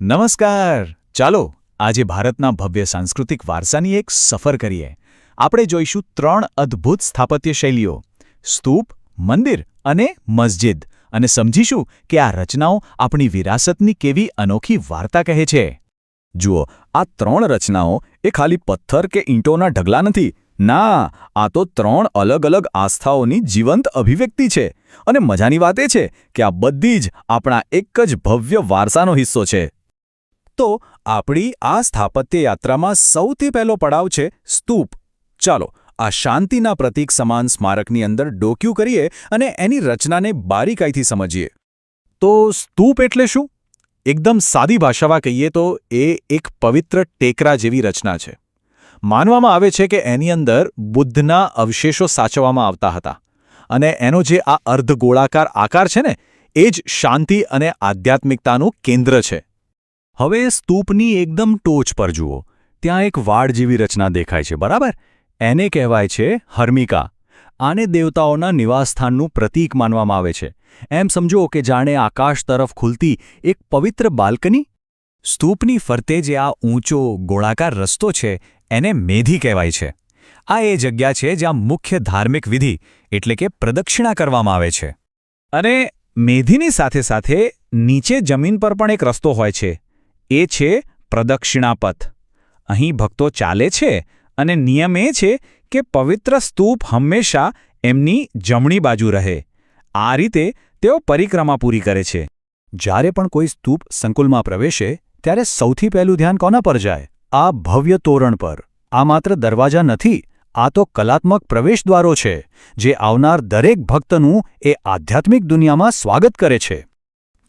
નમસ્કાર. ચાલો, આજે ભારતના ભવ્ય સાંસ્કૃતિક વારસાની એક સફર કરીએ. આપણે જોઈશું ત્રણ અદ્ભુત સ્થાપત્ય શૈલીઓ, સ્તૂપ, મંદિર અને મસ્જિદ. અને સમજીશું કે આ રચનાઓ આપણી વિરાસતની કેવી અનોખી વાર્તા કહે છે. જુઓ, આ ત્રણ રચનાઓ એ ખાલી પથ્થર કે ઈંટોના ઢગલા નથી. ના, આ તો ત્રણ અલગ અલગ આસ્થાઓની જીવંત અભિવ્યક્તિ છે. અને મજાની વાત એ છે કે આ બધી જ આપણા એક જ ભવ્ય વારસાનો હિસ્સો છે. તો આપણી આ સ્થાપત્ય યાત્રામાં સૌથી પહેલો પડાવ છે સ્તૂપ. ચાલો, આ શાંતિના પ્રતીક સમાન સ્મારકની અંદર ડોક્યું કરીએ અને એની રચનાને બારીકાઈથી સમજીએ. તો સ્તૂપ એટલે શું? એકદમ સાદી ભાષામાં કહીએ તો એ એક પવિત્ર ટેકરા જેવી રચના છે. માનવામાં આવે છે કે એની અંદર બુદ્ધના અવશેષો સાચવવામાં આવતા હતા. અને એનો જે આ અર્ધગોળાકાર આકાર છે ને, એ જ શાંતિ અને આધ્યાત્મિકતાનું કેન્દ્ર છે. હવે સ્તૂપની એકદમ ટોચ પર જુઓ. ત્યાં એક વાડ જેવી રચના દેખાય છે, બરાબર? એને કહેવાય છે હર્મિકા. આને દેવતાઓના નિવાસસ્થાનનું પ્રતીક માનવામાં આવે છે. એમ સમજો કે જાણે આકાશ તરફ ખુલતી એક પવિત્ર બાલ્કની? સ્તૂપની ફરતે જે આ ઊંચો, ગોળાકાર રસ્તો છે, એને મેધી કહેવાય છે. આ એ જગ્યા છે જ્યાં મુખ્ય ધાર્મિક વિધિ, એટલે કે પ્રદક્ષિણા કરવામાં આવે છે. અને મેધીની સાથે સાથે નીચે જમીન પર પણ એક રસ્તો હોય છે. એ છે પ્રદક્ષિણાપથ. અહીં ભક્તો ચાલે છે અને નિયમ એ છે કે પવિત્ર સ્તૂપ હંમેશા એમની જમણી બાજુ રહે. આ રીતે તેઓ પરિક્રમા પૂરી કરે છે. જ્યારે પણ કોઈ સ્તૂપ સંકુલમાં પ્રવેશે, ત્યારે સૌથી પહેલું ધ્યાન કોના પર જાય? આ ભવ્ય તોરણ પર. આ માત્ર દરવાજા નથી, આ તો કલાત્મક પ્રવેશદ્વારો છે, જે આવનાર દરેક ભક્તનું એ આધ્યાત્મિક દુનિયામાં સ્વાગત કરે છે.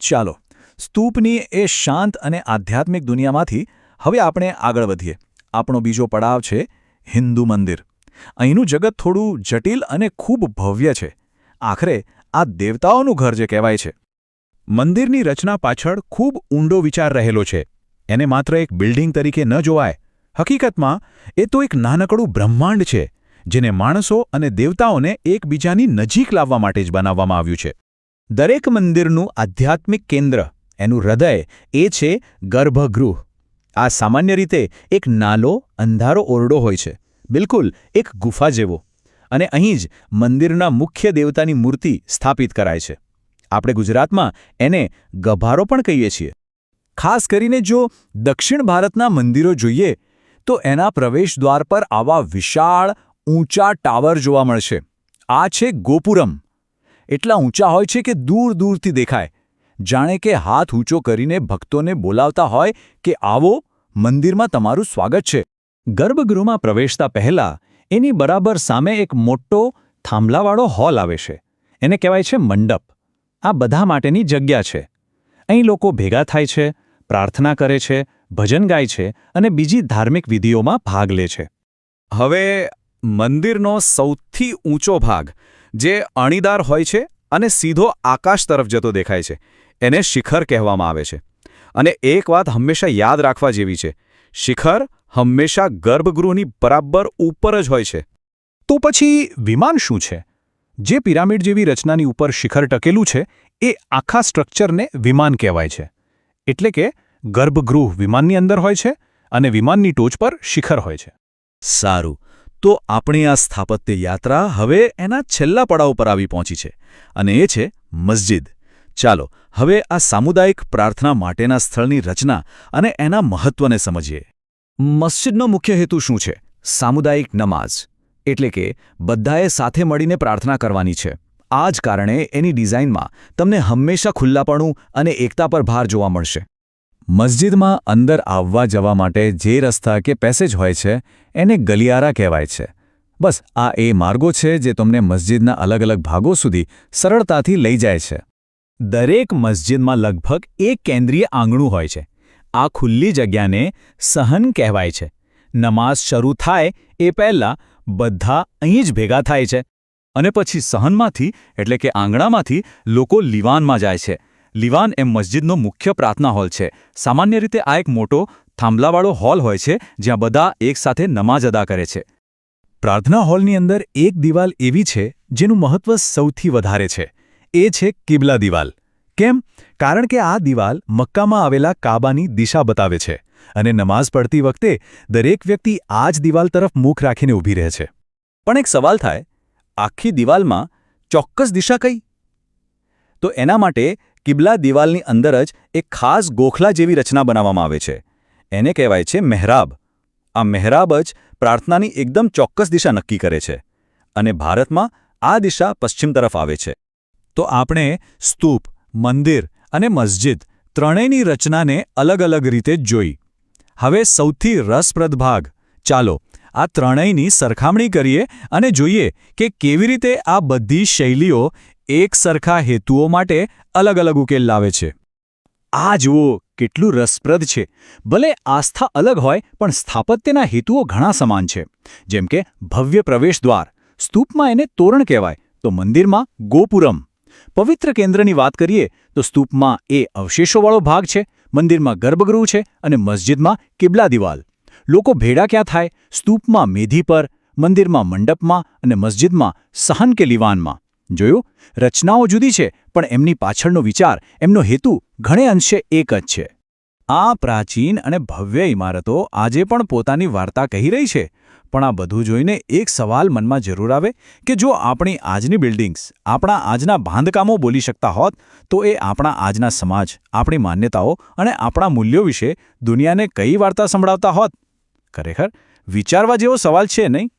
ચાલો સ્તૂપની એ શાંત અને આધ્યાત્મિક દુનિયામાંથી હવે આપણે આગળ વધીએ. આપણો બીજો પડાવ છે હિન્દુ મંદિર. અહીંનું જગત થોડું જટિલ અને ખૂબ ભવ્ય છે. આખરે આ દેવતાઓનું ઘર જે કહેવાય છે. મંદિરની રચના પાછળ ખૂબ ઊંડો વિચાર રહેલો છે. એને માત્ર એક બિલ્ડિંગ તરીકે ન જોવાય. હકીકતમાં, એ તો એક નાનકડું બ્રહ્માંડ છે, જેને માણસો અને દેવતાઓને એકબીજાની નજીક લાવવા માટે જ બનાવવામાં આવ્યું છે. દરેક મંદિરનું આધ્યાત્મિક કેન્દ્ર એનું હૃદય એ છે ગર્ભગૃહ. આ સામાન્ય રીતે એક નાલો, અંધારો ઓરડો હોય છે. બિલકુલ એક ગુફા જેવો. અને અહીં જ મંદિરના મુખ્ય દેવતાની મૂર્તિ સ્થાપિત કરાય છે. આપણે ગુજરાતમાં એને ગભારો પણ કહીએ છીએ. ખાસ કરીને જો દક્ષિણ ભારતના મંદિરો જોઈએ, તો એના પ્રવેશદ્વાર પર આવા વિશાળ, ઊંચા ટાવર જોવા મળશે. આ છે ગોપુરમ. એટલા ઊંચા હોય છે કે દૂર દૂરથી દેખાય. જાણે કે હાથ ઊંચો કરીને ભક્તોને બોલાવતા હોય કે આવો, મંદિરમાં તમારું સ્વાગત છે. ગર્ભગૃહમાં પ્રવેશતા પહેલા એની બરાબર સામે એક મોટો થાંભલાવાળો હોલ આવે છે. એને કહેવાય છે મંડપ. આ બધા માટેની જગ્યા છે. અહીં લોકો ભેગા થાય છે, પ્રાર્થના કરે છે, ભજન ગાય છે અને બીજી ધાર્મિક વિધિઓમાં ભાગ લે છે. હવે મંદિરનો સૌથી ઊંચો ભાગ, જે અણીદાર હોય છે અને સીધો આકાશ તરફ જતો દેખાય છે. એને શિખર કહેવામાં આવે છે. અને એક વાત હંમેશા યાદ રાખવા જેવી છે. શિખર હંમેશા ગર્ભગૃહની બરાબર ઉપર જ હોય છે. તો પછી વિમાન શું છે? જે પિરામિડ જેવી રચનાની ઉપર શિખર ટકેલું છે, એ આખા સ્ટ્રક્ચરને વિમાન કહેવાય છે. એટલે કે ગર્ભગૃહ વિમાનની અંદર હોય છે અને વિમાનની ટોચ પર શિખર હોય છે. સારું. તો આપણી આ સ્થાપત્ય યાત્રા હવે એના છેલ્લા પડાવ પર આવી પહોંચી છે. અને એ છે મસ્જિદ. ચાલો, હવે આ સામુદાયિક પ્રાર્થના માટેના સ્થળની રચના અને એના મહત્વને સમજીએ. મસ્જિદનો મુખ્ય હેતુ શું છે? સામુદાયિક નમાઝ, એટલે કે બધાએ સાથે મળીને પ્રાર્થના કરવાની છે. આ જ કારણે એની ડિઝાઇનમાં તમને હંમેશા ખુલ્લાપણું અને એકતા પર ભાર જોવા મળશે. મસ્જિદમાં અંદર આવવા જવા માટે જે રસ્તા કે પેસેજ હોય છે, એને ગલિયારા કહેવાય છે. બસ, આ એ માર્ગો છે જે તમને મસ્જિદના અલગ અલગ ભાગો સુધી સરળતાથી લઈ જાય છે. દરેક મસ્જિદમાં લગભગ એક કેન્દ્રીય આંગણું હોય છે. આ ખુલ્લી જગ્યાને સહન કહેવાય છે. નમાઝ શરૂ થાય એ પહેલાં બધા અહીં જ ભેગા થાય છે. અને પછી સહનમાંથી, એટલે કે આંગણામાંથી, લોકો લીવાનમાં જાય છે. લીવાન એ મસ્જિદનો મુખ્ય પ્રાર્થના હોલ છે. સામાન્ય રીતે આ એક મોટો થાંભલાવાળો હોલ હોય છે, જ્યાં બધા એકસાથે નમાઝ અદા કરે છે. પ્રાર્થના હોલની અંદર એક દિવાલ એવી છે, જેનું મહત્વ સૌથી વધારે છે. એ છે કિબલા દિવાલ. કેમ? કારણ કે આ દિવાલ મક્કામાં આવેલા કાબાની દિશા બતાવે છે અને નમાઝ પડતી વખતે દરેક વ્યક્તિ આ જ દિવાલ તરફ મુખ રાખીને ઊભી રહે છે. પણ એક સવાલ થાય, આખી દિવાલમાં ચોક્કસ દિશા કઈ? તો એના માટે કિબલા દિવાલની અંદર જ એક ખાસ ગોખલા જેવી રચના બનાવવામાં આવે છે. એને કહેવાય છે મહેરાબ. આ મહેરાબ જ પ્રાર્થનાની એકદમ ચોક્કસ દિશા નક્કી કરે છે અને ભારતમાં આ દિશા પશ્ચિમ તરફ આવે છે. તો આપણે સ્તૂપ, મંદિર અને મસ્જિદ ત્રણેયની રચનાને અલગ અલગ રીતે જોઈ. હવે સૌથી રસપ્રદ ભાગ. ચાલો, આ ત્રણેયની સરખામણી કરીએ અને જોઈએ કે કેવી રીતે આ બધી શૈલીઓ એક સરખા હેતુઓ માટે અલગ અલગ ઉકેલ લાવે છે. આ જુઓ, કેટલું રસપ્રદ છે. ભલે આસ્થા અલગ હોય, પણ સ્થાપત્યના હેતુઓ ઘણા સમાન છે. જેમ કે ભવ્ય પ્રવેશદ્વાર સ્તૂપમાં એને તોરણ કહેવાય. તો મંદિરમાં ગોપુરમ. પવિત્ર કેન્દ્રની વાત કરીએ, તો સ્તૂપમાં એ અવશેષોવાળો ભાગ છે, મંદિરમાં ગર્ભગૃહ છે અને મસ્જિદમાં કિબલા દિવાલ. લોકો ભેડા ક્યાં થાય? સ્તૂપમાં મેધી પર, મંદિરમાં મંડપમાં અને મસ્જિદમાં સહન કે લીવાનમાં. જોયું? રચનાઓ જુદી છે, પણ એમની પાછળનો વિચાર, એમનો હેતુ ઘણે અંશે એક જ છે. આ પ્રાચીન અને ભવ્ય ઇમારતો આજે પણ પોતાની વાર્તા કહી રહી છે. પણ આ બધું જોઈને એક સવાલ મનમાં જરૂર આવે કે જો આપણી આજની બિલ્ડિંગ્સ આપણા આજના બાંધકામો બોલી શકતા હોત, તો એ આપણા આજના સમાજ, આપણી માન્યતાઓ અને આપણા મૂલ્યો વિશે દુનિયાને કઈ વાર્તા સંભળાવતા હોત? ખરેખર, વિચારવા જેવો સવાલ છે નહીં?